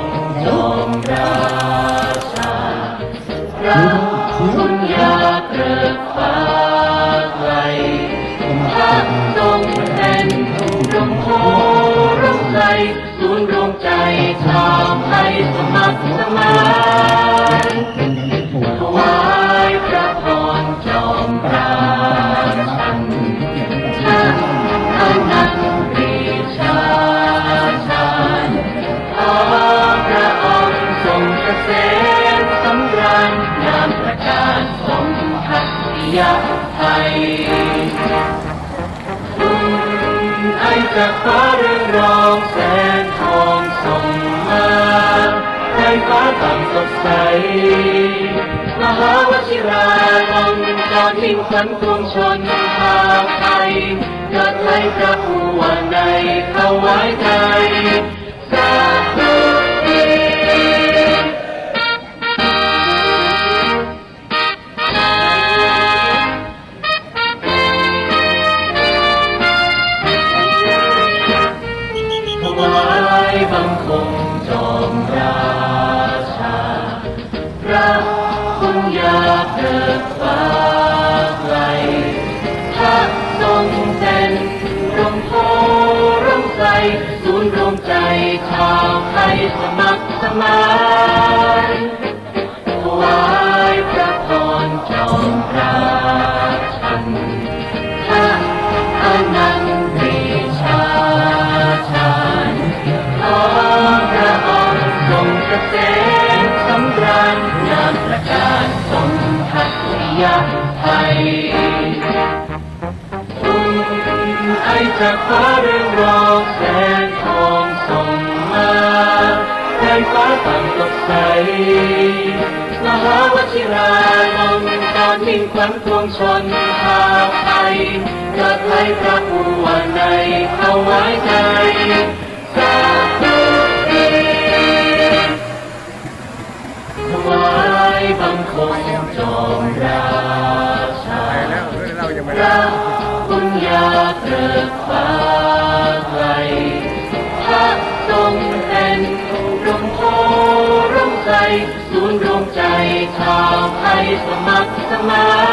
งจอมราชาพระคุณยาเกริกฟ้า จากฟ้าเรืองรองแสงทองส่งมาให้ฟ้าต่ำสดใส มหาวชิราลงจอดทิ้งขวัญปวงชนชาวไทยเกิดไทยพระผู้วันในถวายใจ ร่มใสศูนย์รวมใจชาวไทยสมัครสมานถวายพระพรจอมราชันพระอนันตรีชาชาญขอพระองค์ทรงเกษมสำราญงามประกาศสมทัติยาไทย จากฟ้าเรืองรองแสงทองส่งมาให้ฟ้าต่างสดใสมหาวชิราลงตอนมิ่งขวัญพวงชนชาวไทยเกิดไทยพระผู้วันในเข้าไว้ใจสาธุดีถวายบังคมจอมราชาแล้วเรายังไม่พระ ยาเกิดฟ้าไกลพระทรงเป็นร่มโพร่มใสศูนย์รวมใจชาวไทยสมัครสมาน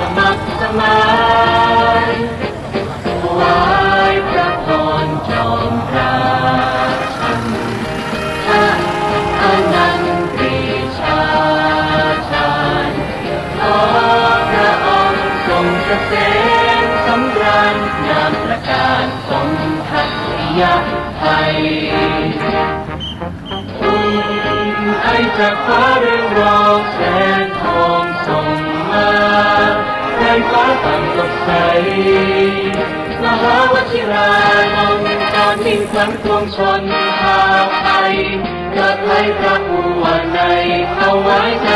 สมัครสมานถวายพระพรจอมพราชันพระอนันตรีชาชาญขอพระองค์ทรงเกษมสำราญงามประกาศสมทัติยาไทยคุณไอจากฟ้าเรื่องรองแสง ฟ้าต่าสดใสมหาวชิรานนท์การทิ้งขวัญปวงชนชาวไทยเกิดไทยพระผู้วในเอาไว้ใจ